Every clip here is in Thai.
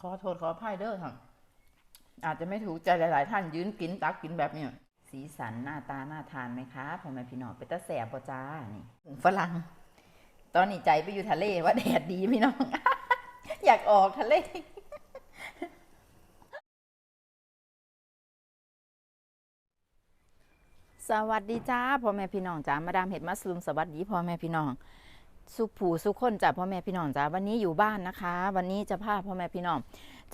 ขอโทษขออภัยเด้อค่ะอาจจะไม่ถูกใจหลาย ๆ ท่านยืนกินตักกินแบบนี้สีสันหน้าตาน่าทานไหมคะพ่อแม่พี่น้องเป็นตาแสบปะจ้านี่ฝรั่งตอนนี้ใจไปอยู่ทะเลว่าแดดดีพี่น้อง อยากออกทะเลสวัสดีจ้าพ่อแม่พี่น้องจ้ามาดามเห็ดมัสลูมสวัสดีพ่อแม่พี่น้อง สุขผูสุขคนจ้าพ่อแม่พี่น้องจ้าวันนี้อยู่บ้านนะคะ วันนี้จะพาพ่อแม่พี่น้อง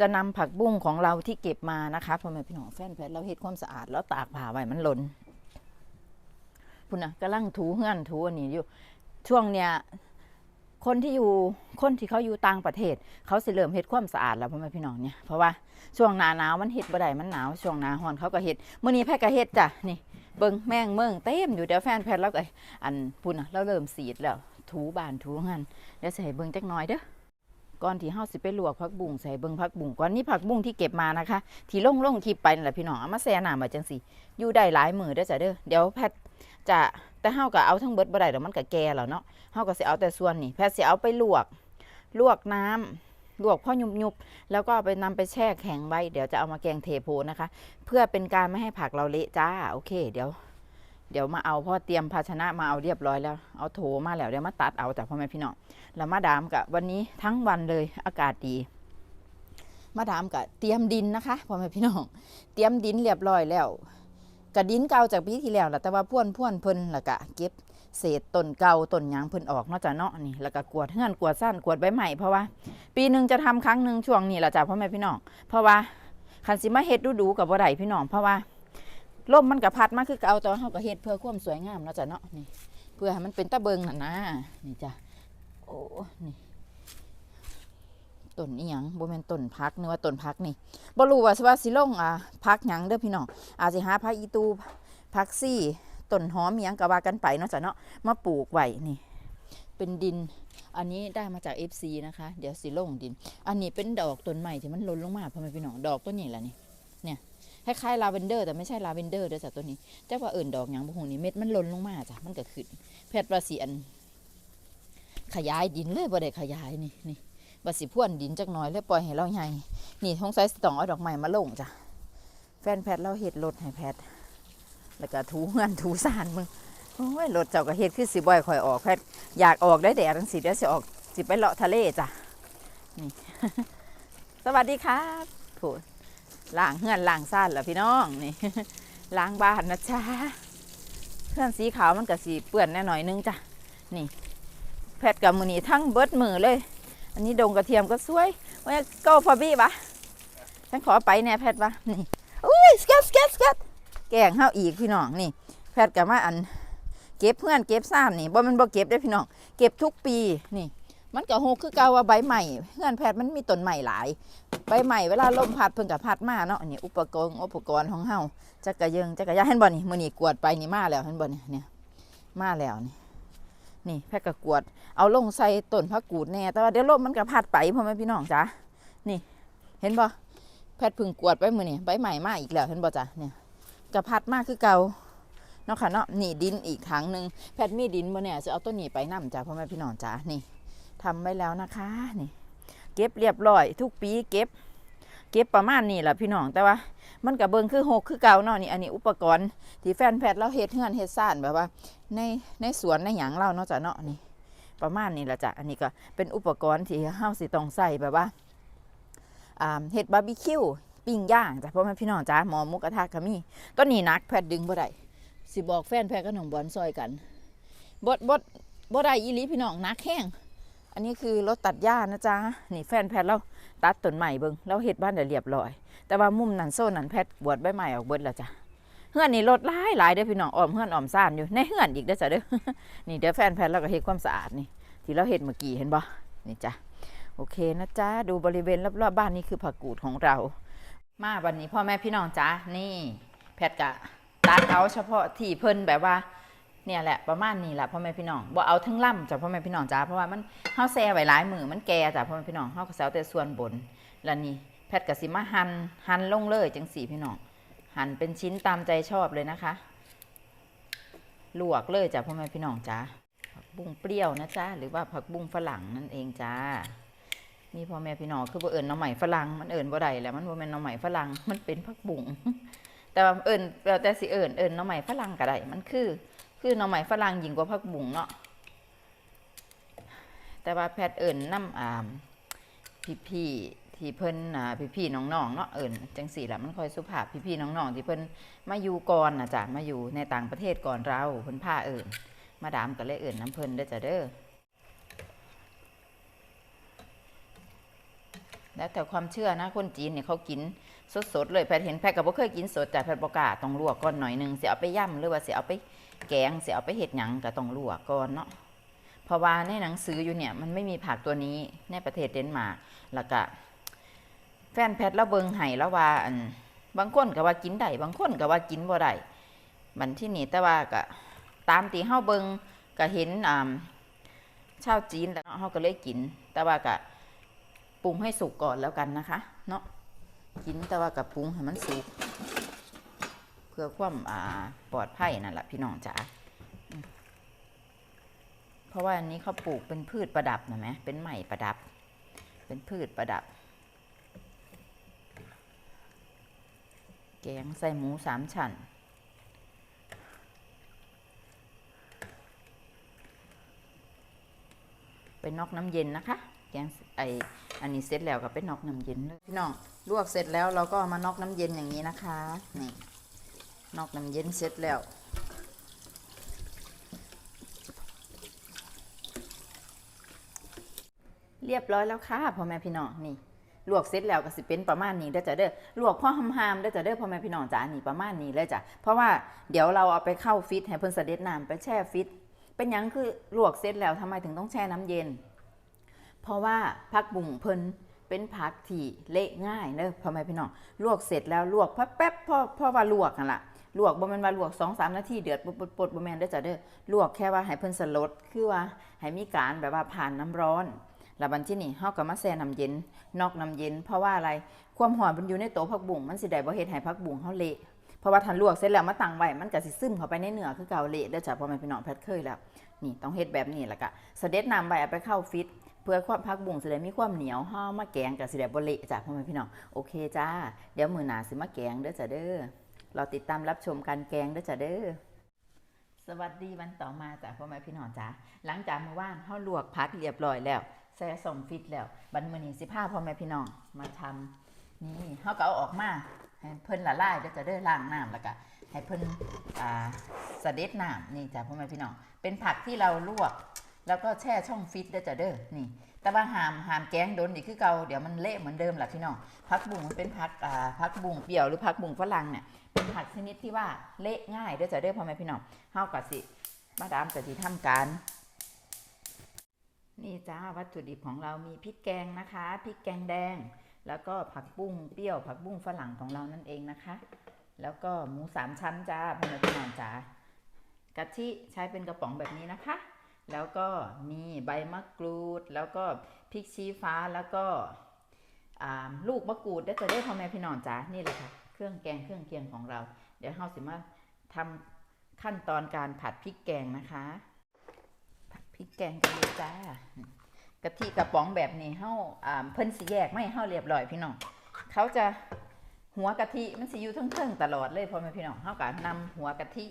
จะนำผักบุ้งของเราที่เก็บมานะคะพ่อแม่พี่น้องแฟนแฟนเราเฮ็ดความสะอาด แล้วตากผ้าไว้มันหล่นพุ่นนะกำลังถูเฮือนถูอันนี้อยู่ ช่วงเนี้ยคนที่อยู่คนที่เขาอยู่ต่างประเทศ เขาสิเริ่มเฮ็ดความสะอาดแล้วพ่อแม่พี่น้องเนี่ยเพราะว่าช่วงหนาหนาวมันเฮ็ดบ่ได้มันหนาวช่วงหนาร้อนเขาก็เฮ็ดมื้อนี้แพ้ก็เฮ็ดจ้ะนี่เบิ่งแมงเมืองเต็มอยู่เดี๋ยวแฟนแพทแล้วก็อันพุ่นน่ะเราเริ่มสีดแล้ว ถูบานถูงานเดี๋ยวใส่เบิ่งจักหน่อยเด้อก่อนที่เฮาสิไปลวกผักบุ้งใส่เบิ่งผักบุ้งก่อนนี่ผักบุ้งที่เก็บมานะคะ ที่ลงลงคลิปไปนั่นแหละพี่น้องเอามาแช่น้ำมาจังสิอยู่ได้หลายมื้อเด้อจ้ะเด้อเดี๋ยวแพทจะแต่เฮาก็เอาทั้งเบิดบ่ได้ดอกมันก็แก่แล้วเนาะเฮาก็สิเอาแต่ส่วนนี่แพทสิเอาไปลวก ลวกน้ำลวกพ่อยุบๆแล้วก็เอาไปนำไปแช่แข็งไว้ เดี๋ยวจะเอามาแกงเทโพนะคะ เพื่อเป็นการไม่ให้ผักเราเละจ้า โอเค เดี๋ยว เดี๋ยวมาเอาพ่อเตรียมภาชนะมาเอาเรียบร้อยแล้ว เอาโถมาแล้วเดี๋ยวมาตัดเอาจากพ่อแม่พี่น้องแล้วมาดามกับวันนี้ทั้งวันเลยอากาศดีมาดามกับเตรียมดินนะคะพ่อแม่พี่น้องเตรียมดินเรียบร้อยแล้วกระดินเก่าจากปีที่แล้วแหละแต่ว่าพ่วนพ่วนเพิ่นล้วก็เก็บเศษต้นเก่าต้นยางเพิ่นออกนอกจากเนาะนี่แล้วก็กวดเฮือนกวดสั้นกวดใบใหม่เพราะว่า ปีหนึ่งจะทำครั้งหนึ่งช่วงนี้แหละจ้ะพ่อแม่พี่น้องเพราะว่าคันสิมาเฮ็ดดูดูกับบ่ได้พี่น้องเพราะว่า ลมมันกับพัดมาคือเก่าตอนเฮาก็เฮ็ดเพื่อความสวยงามเนาะจ้ะเนาะนี่เพื่อให้มันเป็นตะเบิงน่ะนะนี่จ้ะโอ้นี่ต้นอีหยังบ่แม่นต้นพักเนึกว่าต้นพักนี่บ่รู้ว่าสิว่าสิลงอ่าพักหยังเด้อพี่น้องอาจสิหาพักอีตูพักซี่ต้นหอมอีหยังก็ว่ากันไปเนาะจ้ะเนาะมาปลูกไว้นี่ เป็นดิน อันนี้ได้มาจาก FC นะคะ เดี๋ยวสิลงดิน อันนี้เป็นดอกต้นใหม่ที่มันหล่นลงมาพ่อแม่พี่น้องดอกต้นนี้แหละนี่ คล้ายๆลาเวนเดอร์แต่ไม่ใช่ลาเวนเดอร์เด้อจ้ะตัวนี้เจ้าว่าเอิ่นดอกหยังบ่ฮู้นี่เม็ดมันหล่นลงมาจ้ะมันก็ขึ้นแพทย์ว่าสิอันขยายดินเลยบ่ได้ขยายนี่นี่ว่าสิพ่วนดินจักหน่อยเลยปล่อยให้เราใหญ่นี่ทงใส่สิต้องเอาดอกไม้มาลงจ้ะแฟนแพทย์เราเฮ็ดรถให้แพทย์แล้วก็ถูเงินถูสานมึงโอ้ยรถเจ้าก็เฮ็ดคือสิบ่อยคอยออกแพทย์อยากออกได้แดดจังสิเดี๋ยวสิออกสิไปเลาะทะเลจ้ะนี่สวัสดีครับโถ ล้างเฮือนล้างซ่านแหละพี่น้องนี่ล้างบ้านนะจ๊ะเฮือนสีขาวมันก็สีเปื้อนแน่หน่อยนึงจ้ะนี่แพทกับมือนี่ทั้งเบิดมือเลย อันนี้ดงกระเทียมก็สวยว่าก็พอบี้ปะฉันขอไปแน่แพทปะนี่อุ้ยสเก็ตสเก็ตสเก็ตแกงเฮาอีกพี่น้องนี่ แพทกับมาอัน เก็บเพื่อนเก็บซ่านนี่บ่มันบ่เก็บได้พี่น้อง เก็บทุกปีนี่ มันก็โฮคือเก่าว่าใบใหม่เพื่อนแพทย์มันมีต้นใหม่หลาย ใบใหม่เวลาลมพัดเพิ่นกับพัดมาเนาะอันนี้อุปกรณ์อุปกรณ์ของเฮาจักระยงจักระยานเห็นบ่นี่มือนี้กวดไปนี่มาแล้วเห็นบ่นี่เนี่ยมาแล้วนี่นี่แพทย์ก็กวด เอาลงใส่ต้นผักกูดแน่แต่ว่าเดี๋ยวลมมันก็พัดไปพ่อแม่พี่น้องจ้ะนี่ เห็นบ่แพทย์พึ่งกวดไปมือนี้ใบใหม่มาอีกแล้วเห็นบ่จ้ะเนี่ยก็พัดมาคือเก่าเนาะค่ะเนาะนี่ดินอีกถังหนึ่งแพทย์มีดินบ่เนี่ยจะเอาต้นนี้ไปนํจ้ะพ่อแม่พี่น้องจ้ะนี่ ทำไว้แล้วนะคะนี่เก็บเรียบร้อย ทุกปีเก็บ เก็บประมาณนี้แหละพี่น้องแต่ว่า มันกับเบิงคือหกคือเก่าเนาะนี่อันนี้อุปกรณ์ที่แฟนแพทย์เราเฮ็ดเฮือนเฮ็ดซ่านแบบว่า ในในสวนในหยังเราเนาะจ้ะเนาะนี่ ประมาณนี้แหละจ้ะอันนี้ก็เป็นอุปกรณ์ที่เฮาสิต้องใส่แบบว่าอ่าเฮ็ดบาร์บีคิวปิ้งย่างจ้ะพ่อแม่พี่น้องจ้ะหมอมุกกระทะก็มีต้นนี้นักแพทย์ดึงบ่ได้สิบอกแฟนแพทย์กับน้องบอลซอยกันบ่บ่บ่ได้อีหลีพี่น้องนักแห้ง อันนี้คือรถตัดหญ้านะจ๊ะนี่แฟนแพทย์เราตัดต้นใหม่เบิงเราเฮ็ดบ้านเดี๋ยวเรียบร้อย แต่ว่ามุมนันโซนนั้นแพทย์บวชใบใหม่ออกเบิดแล้วจ้ะเฮือนนี่รถหลายหลายเด้อพี่น้องอ้อมเฮือนอ้อมซ่านอยู่ในเฮือนอีกเด้อจ้ะเด้อนี่เดี๋ยวแฟนแพทย์เราก็เฮ็ดความสะอาดนี่ ที่เราเฮ็ดเมื่อกี้เห็นบ่นี่จ้ะโอเคนะจ๊ะดูบริเวณรอบๆบ้านนี่คือผักกูดของเรา มาวันนี้พ่อแม่พี่น้องจ้ะนี่ แพทย์กะตัดเอาเฉพาะที่เพิ่นแบบว่า เนี่ยแหละประมาณนี้แหละพ่อแม่พี่น้องบ่เอาทั้งล่ำจ้ะพ่อแม่พี่น้องจ้าเพราะว่ามันเฮาแซ่ไว้หลายมือมันแก่จ้ะพ่อแม่พี่น้องเฮาก็สิเอาแต่ส่วนบนแล้วนี่แพทย์กสิมาหันหันลงเลยจังสี่พี่น้องหั่นเป็นชิ้นตามใจชอบเลยนะคะ ลวกเลยจ้ะพ่อแม่พี่น้องจ้าผักบุ้งเปรี้ยวนะจ้าหรือว่าผักบุ้งฝรั่งนั่นเองจ้ามีพ่อแม่พี่น้องคือบ่เอิญน้องใหม่ฝรั่งมันเอิญบ่ได้แล้วมันบ่แม่นน้องใหม่ฝรั่งมันเป็นผักบุ้งแต่ว่าเอิญแล้วแต่สิเอิญเอิญน้องใหม่ฝรั่งก็ได้มันคือ คือน้องใหม่ฝรั่งยิงกว่าผักบุ้งเนาะแต่ว่าแพทย์เอิญน้ำอ่าพี่ๆที่เพิ่นอ่าพี่ๆน้องๆเนาะเอิญจังสี่ละมันคอยสุภาพพี่ๆน้องๆที่เพิ่นมาอยู่ก่อนนะจ้ะมาอยู่ในต่างประเทศก่อนเราเพิ่นพาเอิญมาดามก็เลยเอิญน้ำเพิ่นเด้อจ้ะเด้อแล้วแต่ความเชื่อนะคนจีนเนี่ยเขากินสดๆเลยแพทย์เห็นแพทย์ก็บ่เคยกินสดแต่แพทย์บอกล้าต้องลวกก่อนหน่อยหนึงเสียเอาไปย่ำหรือว่าเสียเอาไป แกงเสียเอาไปเห็ดหยังก็ต้องลวกก่อนเนาะเพราะว่าในหนังสืออยู่เนี่ยมันไม่มีผักตัวนี้ในประเทศเดนมาร์กแล้วก็แฟนแพทแล้วเบิงไห้แล้วว่าอันบางคนก็ว่ากินได้บางคนก็ว่ากินบ่ได้บันที่นี่แต่ว่าก็ตามตีเฮาเบิงก็เห็นอ่าชาวจีนแล้วเนาเฮาก็เลยกิน แต่ว่าก็ปรุงให้สุกก่อนแล้วกันนะคะ เนาะกินแต่ว่ากับปรุงให้มันสุก พื่อความอ่าปลอดภัยนั่นแหละพี่น้องจ๋าเพราะว่าอันนี้เขาปลูกเป็นพืชประดับนะไหมเป็นไม้ประดับ เป็นพืชประดับ แกงใส่หมูสามชั้นไปนอกน้ำเย็นนะคะแกงไออันนี้เสร็จแล้วก็ไปนอกน้ำเย็นเลยพี่น้องลวกเสร็จแล้วเราก็มานอกน้ำเย็นอย่างนี้นะคะนี่ นอกน้ำเย็นเสร็จแล้วเรียบร้อยแล้วค่ะพ่อแม่พี่น้องนี่ลวกเสร็จแล้วก็สิเป็นประมาณนี้เด้อจ้ะเด้อลวกพ่อหำๆเด้อจ้ะเด้อพ่อแม่พี่น้องจ๋านี่ประมาณนี้เลยจ้ะเพราะว่าเดี๋ยวเราเอาไปเข้าฟิตให้เพิ่นเสด็จน้ำไปแช่ฟิต เป็นยังคือลวกเสร็จแล้วทำไมถึงต้องแช่น้ำเย็น เพราะว่าผักบุ้งเพิ่นเป็นผักที่เละง่ายเด้อพ่อแม่พี่น้องลวกเสร็จแล้วลวกแป๊บๆพ่อพ่อว่าลวกนั่นล่ะ ลวกบ่แม่นว่าลวก2 3นาทีเดือดปดๆๆบ่แม่นเด้จ้ะเด้อลวกแค่ว่าให้เพิ่นสลดคือว่าให้มีการแบบว่าผ่านน้ำร้อนแล้วบันที่นี่เฮาก็มาแช่น้ำเย็นนอกน้ำเย็น เพราะว่าอะไรความหอมมันอยู่ในโตผักบุ้งมันสิได้บ่เฮ็ดให้ผักบุ้งเฮาเละเพราะว่าทันลวกเสร็จแล้วมาตั้งไว้มันก็สิซึมเข้าไปในเนื้อคือเก่าเละเด้อจ้ะพ่อแม่พี่น้องแพทเคยแล้วนี่ต้องเฮ็ดแบบนี้แล้วก็เสด็จน้ำไว้เอาไปเข้าฟิตเพื่อความผักบุ้งสิได้มีความเหนียวเฮามาแกงก็สิได้บ่เละจ้ะพ่อแม่พี่น้องโอเคจ้า เดี๋ยวมื้อหน้าสิมาแกงเด้อจ้ะเด้อ เราติดตามรับชมการแกงด้อจ้ะเด้อสวัสดีวันต่อมาจ้ะพ่อแม่พี่น้องจ้าหลังจากเมื่อวานเฮาลวกผักเรียบร้อยแล้วแซ่ส่งฟิตแล้วบัดมื้อนี้สิพาพ่อแม่พี่น้องมาทำนี่เฮาก็เอาออกมาให้เพิ่นละลายเดี๋ยวจะได้ล้างน้ำแล้วก็ให้เพิ่นอ่าสะเด็ดน้ำนี่จ้ะพ่อแม่พี่น้องเป็นผักที่เราลวก แล้วก็แช่ช่องฟิตเด้จ้ะเด้อนี่ แต่ว่าหามหามแกงโดนอีกคือเก่าเดี๋ยวมันเละเหมือนเดิมแหละพี่น้องผักบุ้งมันเป็นผักอ่าผักบุ้งเปรี้ยวหรือผักบุ้งฝรั่งเนี่ยเป็นผักชนิดที่ว่าเละง่ายด้อจ้ะเด้อพ่อแม่พี่น้องเฮาก็สิมาดามจะที่ทำการนี่จ้าวัตถุดิบของเรามีพริกแกงนะคะพริกแกงแดง แล้วก็ผักบุ้งเปรี้ยว ผักบุ้งฝรั่งของเรานั่นเองนะคะ แล้วก็หมูสามชั้นจ้าพ่อแม่พี่น้องจ้ากะทิใช้เป็นกระป๋องแบบนี้นะคะ แล้วก็มีใบมะกรูด แล้วก็พริกชี้ฟ้าแล้วก็ลูกมะกรูดได้จะได้พ่อแม่พี่น้องจ้านี่เลยค่ะ เครื่องแกงเครื่องเคียงของเรา เดี๋ยวเราสิมาทำขั้นตอนการผัดพริกแกงนะคะผัดพริกแกงกันเลยจ้ากะทิกระป๋องแบบนี้เฮาอ่าเพิ่นสิแยกไม่เฮาเรียบร้อยพี่น้องเขาจะหัวกะทิมันสิอยู่ทั้งๆตลอดเลยพ่อแม่พี่น้องเฮาก็นำหัวกะทิ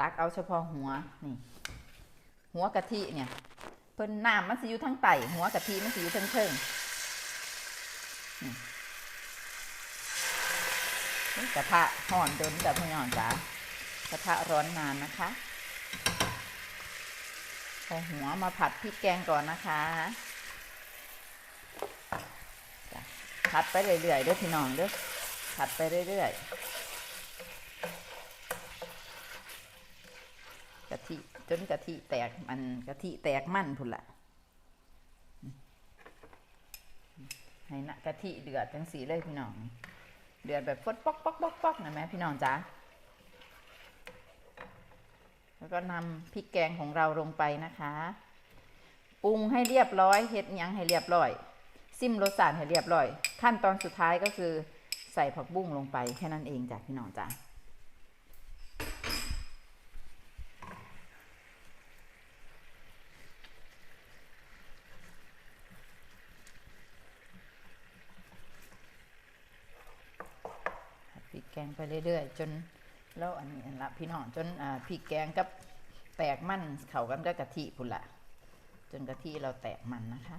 ตักเอาเฉพาะหัวนี่ หัวกะทิเนี่ยเพิ่นน้ำมันสิอยู่ทั้งไตหัวกะทิมันสิอยู่ทั้งๆนี่นี่กระทะห่อนจนแต่พี่น้องจ้ากระทะร้อนนานนะคะเอาหัวมาผัดพริกแกงก่อนนะคะผัดไปเรื่อยๆด้อพี่น้องด้อผัดไปเรื่อยๆ กะทิจนกะทิแตกมันกะทิแตกมันพุ่นละให้นะกะทิเดือดจังสีเลยพี่น้อง เดือดแบบฟดป๊อกป๊อกป๊อกป๊อกนะแม่พี่น้องจ้าแล้วก็นำพริกแกงของเราลงไปนะคะปรุงให้เรียบร้อยเฮ็ดหยังให้เรียบร้อย ซิมรสชาตให้เรียบร้อย ขั้นตอนสุดท้ายก็คือใส่ผักบุ้งลงไปแค่นั้นเองจ้ะพี่น้องจ้ะ ง ไปเรื่อยๆ จนแล้วอันนี้อันละพี่น้องจนพริกแกงกับแตกมันเข้ากันกับกะทิพุ่นละจนกะทิเราแตกมันนะคะ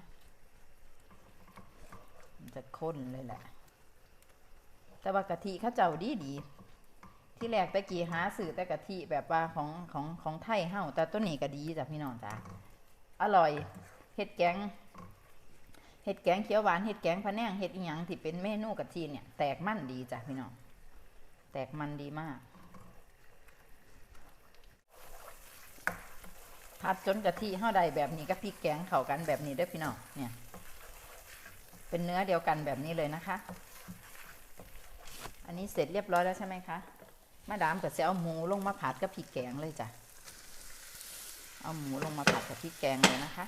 มันจะข้นเลยแหละ แต่ว่ากะทิข้าเจ้าดีดี ที่แรกตะกี้หาสื่อแต่กะทิแบบว่าของของของไทยเฮาแต่ตัวนี้ก็ดีจ้ะพี่น้องจ้ะอร่อยเห็ดแกงเห็ดแกงเขียวหวานเห็ดแกงพะแนงเห็ดอีหยังที่เป็นเมนูกะทิเนี่ยแตกมันดีจ้ะพี่น้อง แตกมันดีมาก ผัดจนกะทิเฮาได้แบบนี้กับพริกแกงเข้ากันแบบนี้เด้อพี่น้องเนี่ย เป็นเนื้อเดียวกันแบบนี้เลยนะคะ อันนี้เสร็จเรียบร้อยแล้วใช่ไหมคะมาดามก็จะเอาหมูลงมาผัดกับพริกแกงเลยจ้ะ เอาหมูลงมาผัดกับพริกแกงเลยนะคะ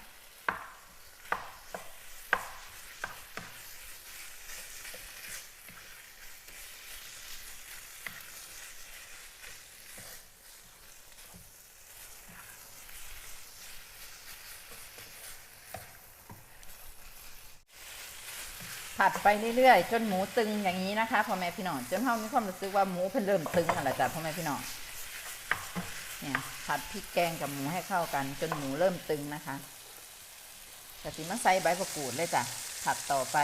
ผัดไปเรื่อยๆ จนหมูตึงอย่างนี้นะคะพ่อแม่พี่น้องจนเฮามีความรู้สึกว่าหมูเพิ่นเริ่มตึงนั่นแล้วจ้ะพ่อแม่พี่น้องเนี่ยผัดพริกแกงกับหมูให้เข้ากัน จนหมูเริ่มตึงนะคะแต่สิมาใส่ใบมะกรูดเลยจ้ะผัดต่อไป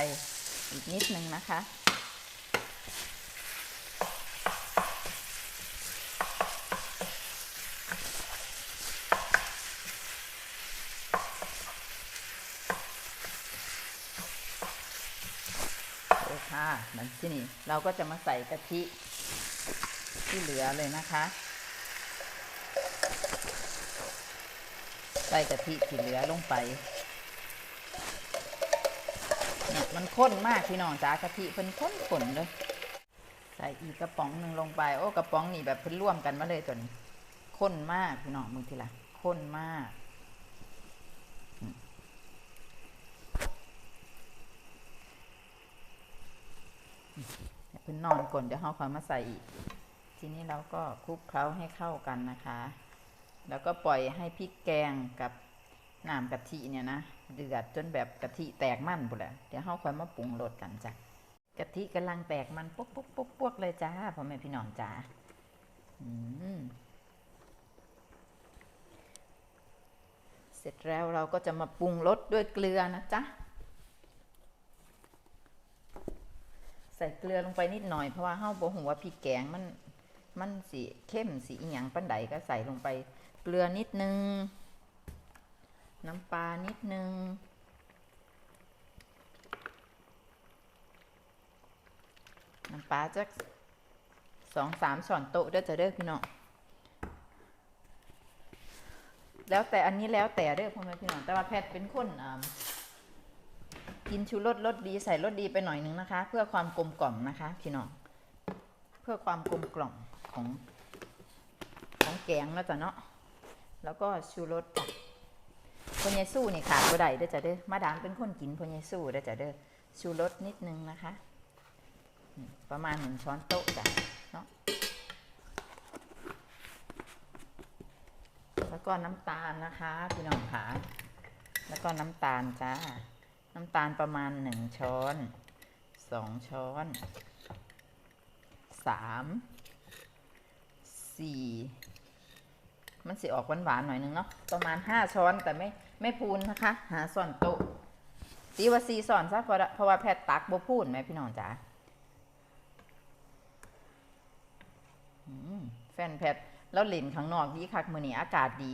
อีกนิดนึงนะคะ โอ เคค่ะมันที่นี่ เราก็จะมาใส่กะทิที่เหลือเลยนะคะ ใส่กะทิที่เหลือลงไปเนี่ยมันข้นมากพี่น้องจ้ากะทิเป็นข้นขนเลย ใส่อีกกระป๋องหนึ่งลงไป โอ้กระป๋องนี่แบบเพิ่นร่วมกันมาเลยตัวนี้ข้นมากพี่น้องมึงทีละข้นมาก พิ่นนอนก่อนเดี๋ยวเราค่อยมาใส่อีก ทีนี้เราก็คลุกเคล้าให้เข้ากันนะคะ แล้วก็ปล่อยให้พริกแกงกับน้ำกะทิเนี่ยนะเดือดจนแบบกะทิแตกมันปุ๊แหละเดี๋ยวเราค่อยมาปรุงรสกันจ้ะกะทิกำลังแตกมันปุ๊กปุ๊กปุ๊กปุ๊กเลยจ้าพ่อแม่พี่น้องจ้าเสร็จแล้วเราก็จะมาปรุงรสด้วยเกลือนะจ๊ะ ใส่เกลือลงไปนิดหน่อยเพราะว่าเฮาบ่ฮู้ว่าพริกแกงมันมันสีเข้มสีอีหยังปานใดก็ใส่ลงไปเกลือนิดนึง น้ำปลานิดนึง น้ำปลาจักสองสามช้อนโต๊ะเด้อจะเด้อพี่น้องแล้วแต่อันนี้แล้วแต่เด้อพ่อแม่พี่น้องแต่ว่าแพทย์เป็นคนอ่า กินชูรสรสดีใส่รสดีไปหน่อยนึงนะคะ เพื่อความกลมกล่อมนะคะพี่น้องเพื่อความกลมกล่อมของของแกงแล้วจ้ะเนาะแล้วก็ชูรสจ้ะพญายสู้นี่ขาดบ่ได้เด้อจ้ะเด้อมาดามเป็นคนกินพญายสู้เด้อจ้ะเด้อชูรสนิดนึงนะคะ ประมาณหนึ่งช้อนโต๊ะจ้ะเนาะแล้วก็น้ำตาลนะคะพี่น้องค่ะแล้วก็น้ำตาลจ้า น้ำตาลประมาณหนึ่งช้อนสองช้อนสามสี่มันสิออกหวานๆหน่อยนึงเนาะประมาณห้าช้อนแต่ไม่ไม่พูนนะคะ หาส่วนโต๊ะตีว่าสี่ส่อนซะเพราะเพราะว่าแพทย์ตักบ่พูนไหมพี่น้องจ๋าแฟนแพทย์แล้วเล่นข้างนอกดีคักมือนี้อากาศดี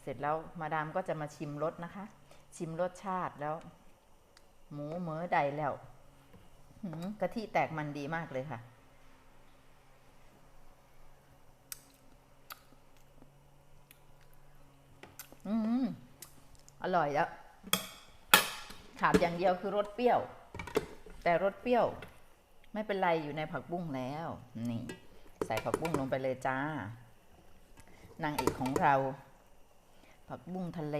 เสร็จแล้วมาดามก็จะมาชิมรสนะคะ ชิมรสชาติแล้ว หมูเหมือใดแล้วกะทิแตกมันดีมากเลยค่ะ อืมอร่อยแล้ว ขาดอย่างเดียวคือรสเปรี้ยว แต่รสเปรี้ยว ไม่เป็นไรอยู่ในผักบุ้งแล้ว นี่ ใส่ผักบุ้งลงไปเลยจ้า นางเอกของเรา ผักบุ้งทะเล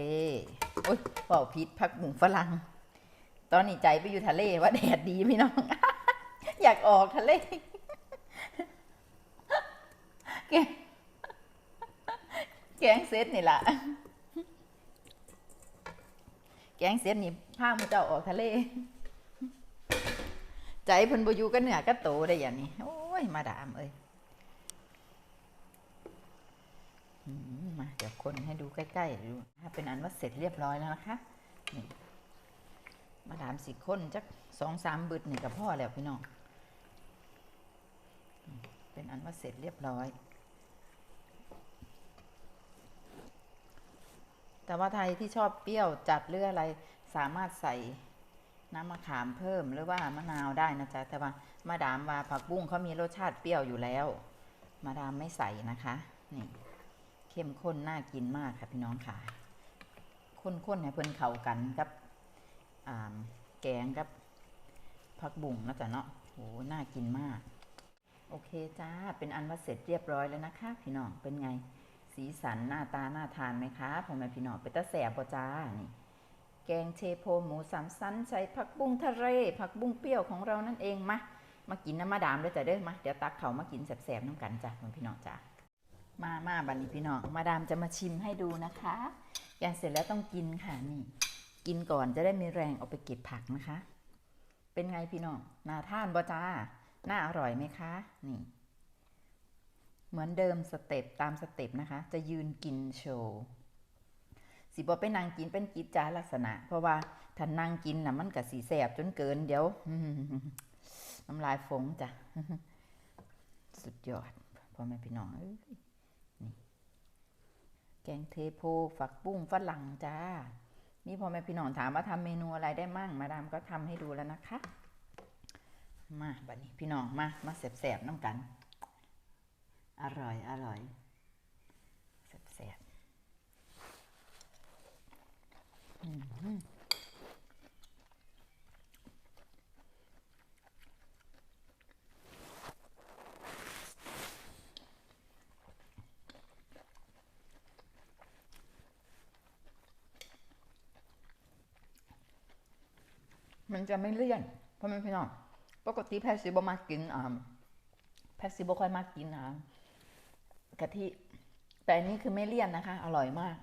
โอ๊ยเป่าพิษผักบุ้งฝรั่ง ตอนนี้ใจไปอยู่ทะเลว่าแดดดีพี่น้อง อยากออกทะเลแกงแกงเซตนี่แหละแกงเซตนี่พามือเจ้าออกทะเล ใจเพิ่นบ่อยู่กันเหนือก็โตได้อย่างนี้ โอ้ย มาดามเอ้ยอืมมา เดี๋ยวคนให้ดูใกล้ๆดูถ้าเป็นอันว่าเสร็จเรียบร้อยแล้วนะคะนี่มาดามสิคนจักสองสามบึดนี่กับพ่อแล้วพี่น้องเป็นอันว่าเสร็จเรียบร้อย แต่ว่าไทยที่ชอบเปรี้ยวจัดหรืออะไรสามารถใส่น้ำมะขามเพิ่มหรือว่ามะนาวได้นะจ๊ะ แต่ว่ามาดามว่าผักบุ้งเขามีรสชาติเปรี้ยวอยู่แล้ว มาดามไม่ใส่นะคะนี่ เข้มข้นน่ากินมากค่ะพี่น้องค่ะข้นๆให้เพิ่นเข้ากันกับแกงกับผักบุ้งนะจ๊ะเนาะโหน่ากินมาก โอเคจ้า เป็นอันว่าเสร็จเรียบร้อยแล้วนะคะ พี่น้อง เป็นไง สีสันหน้าตาน่าทานไหมคะพ่อแม่พี่น้องเป็นตาแสบปจ้า นี่ แกงเชโพหมูสามชั้นใส่ผักบุ้งทะเล ผักบุ้งเปรี้ยวของเรานั่นเองมา มากินน้ำมาดามด้วยจ้ะเด้อมา เดี๋ยวตักเขามากินแสบๆน้ำกันจ้ะพ่อพี่น้องจ้า มามาบันนี้พี่น้องมาดามจะมาชิมให้ดูนะคะแกงเสร็จแล้วต้องกินค่ะนี่ กินก่อนจะได้มีแรงเอาไปเก็บผักนะคะ เป็นไงพี่น้องน่าทานบ่จ้าน่าอร่อยไหมคะ นี่ เหมือนเดิมสเต็ปตามสเต็ปนะคะ จะยืนกินโชว์สิบอไปนั่งกินเป็นกิจจาลักษณะ เพราะว่าถ้านั่งกินน่ะมันกับสีแสบจนเกินเดี๋ยวน้ำลายฟงจ้ะสุดยอดพ่อแม่พี่น้องอ แกงเทโพฝักบุ้งฝรั่งจ้า นี่พอแม่พี่น้องถามว่าทำเมนูอะไรได้มั่ง มาดามก็ทำให้ดูแล้วนะคะ มาบัดนี้พี่น้องมา มาแสบๆน้ำกัน อร่อยอร่อยแซ่บๆ มันจะไม่เลี่ยนเพราะมันพี่น้องปกติแพทย์สิบ่มากินอ่าแพทย์สิบ่ค่อยมากินอ่ากะทิแต่อันนี้คือไม่เลี่ยนนะคะ อร่อยมาก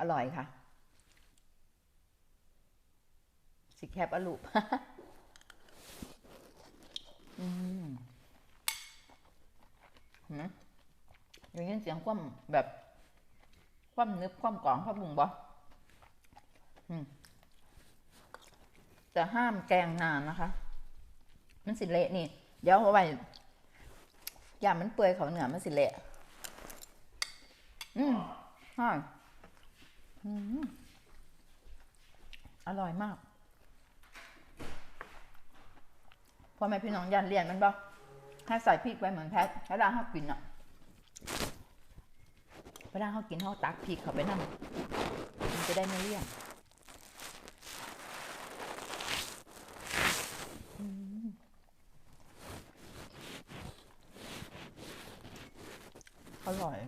อร่อยค่ะ สิแคบอลูปอืมอย่างนี้เสียงคว่ำแบบ คว่ำนึบคว่ำกลองคว่ำบุงบออืม แต่ห้ามแกงนานนะคะ มันสิเละนี่ เดี๋ยวเอาไว้อย่ามันเปื่อยเขาเหนือมันสิเละอืมใช่อืมอร่อยมากพ่อแม่พี่น้องยันเรียนมันบ่ถ้าใส่พริกไปเหมือนแพทเวลาเขากินอะเวลาเขากินเขาตักพริกเขาไปนั่นมันจะได้ไม่เลี่ยนอืมอร่อย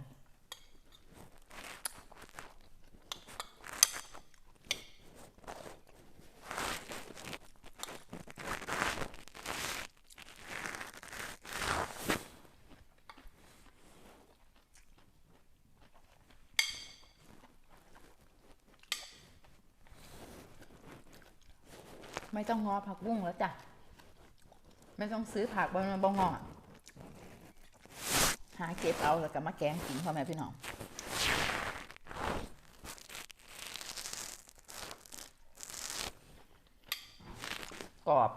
ไม่ต้องงอผักบุ้งแล้วจ้ะ ไม่ต้องซื้อผักบนบงอหาเก็บเอาแล้วก็มาแกงกินพ่อแม่พี่น้องกรอบ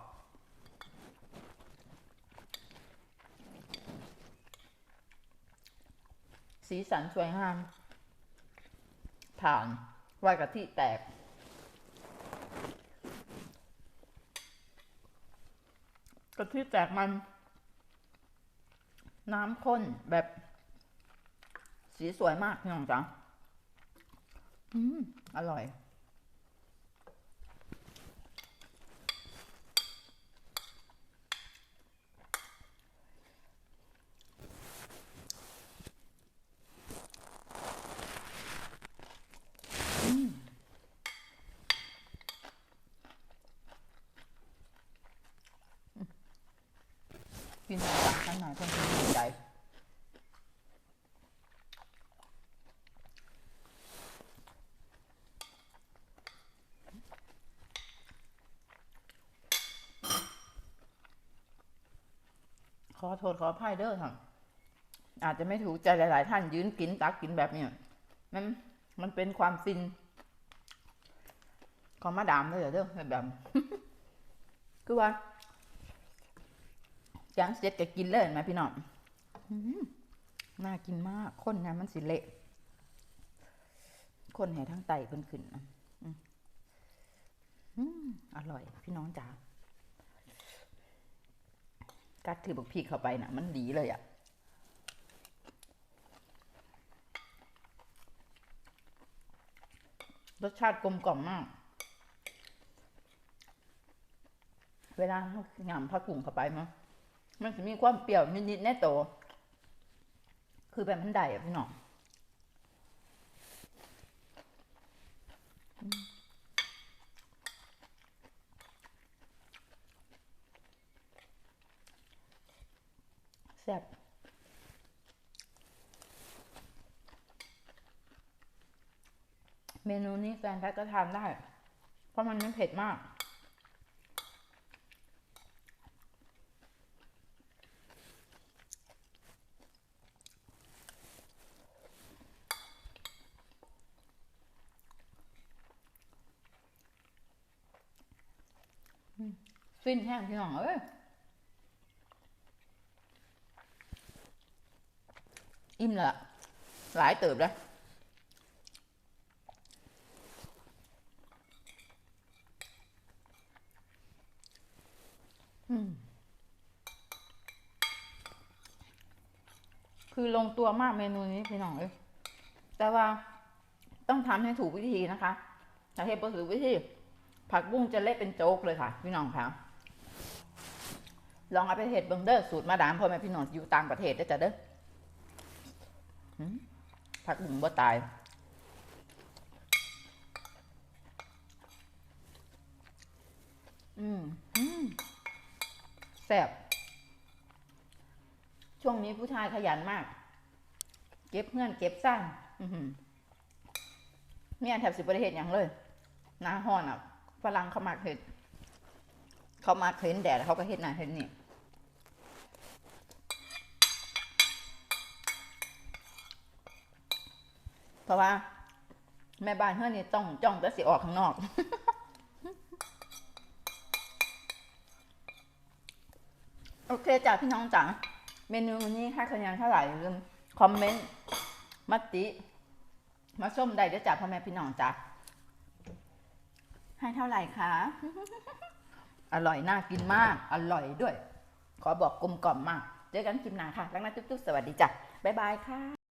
สีสันสวยงาม ผ่านไวกะทิแตก กะ ที่แตกมัน น้ำข้นแบบสีสวยมากพี่น้องจ๊ะอืม อร่อย อืมินตักข้างในเพื่อนใจขอโทษขออภัยเด้อค่ะอาจจะไม่ถูกใจหลาย ๆ ท่านยืนกินตักกินแบบเนี้ยมันมันเป็นความฟิน ของมาดามเลยเหรเด้อแบบ คือว่า จางเสร็จก็กินเลยเห็นไหมพี่น้องน่ากินมากคนนะมันสิเละคนแห่ทั้งไตเพิ่นขึ้นอืมอร่อย พี่น้องจ๋ากัดถือบักพริกเข้าไปนะมันดีเลยอะ่ะรสชาติกลมกล่อมมาก เวลาเราหยำผักกุ่งเข้าไปมั้ง มันจะมีความเปรี้ยวนิดๆแน่โต คือแบบมันได้อะพี่น้องแซ่บเมนูนี้แฟนแพทก็ทานได้ เพราะมันไม่เผ็ดมาก ฟินแห้งพี่น้องเอ้ยอิ่มละหลายเติบแล้วคือลงตัวมากเมนูนี้พี่น้องเอ้ยแต่ว่าต้องทำให้ถูกวิธีนะคะถ้าเฮ็ดบ่ถูกวิธี ผักบุ้งจะเละเป็นโจ๊กเลยค่ะ พี่น้องค่ะ ลองเอาไปเห็ดเบิงเดอร์สูตรมาดามพ่อแม่พี่น้องอยู่ต่างประเทศได้จ้ะเด้อผักบุ้งบ่ตาย อืมอืมแซ่บช่วงนี้ผู้ชายขยันมาก เก็บเงื่อนเก็บสร้างเนี่ยแถบสิบประเทศอย่างเลยหน้าหอนอะฝรั่งเขามากเห็ดเขามาเห็นแดดเขาก็เห็ดหน้าเห็ดนี่ เพราะว่า แม่บ้านเฮือนี่ต้องจ้องแต่สิออกข้างนอก โอเคจ้ะพี่น้องจ๋าเมนูวันนี้ให้คะแนนเท่าไหร่อย่าลืมคอมเมนต์มติ มาส้มได้เด้อจ้ะพ่อแม่พี่น้องจ้ะให้เท่าไหร่คะ อร่อยน่ากินมาก อร่อยด้วย ขอบอกกลมกล่อมมาก เจอกันคลิปหน้าค่ะ รักนะจุ๊บๆ สวัสดีจ้ะ บ๊ายบายค่ะ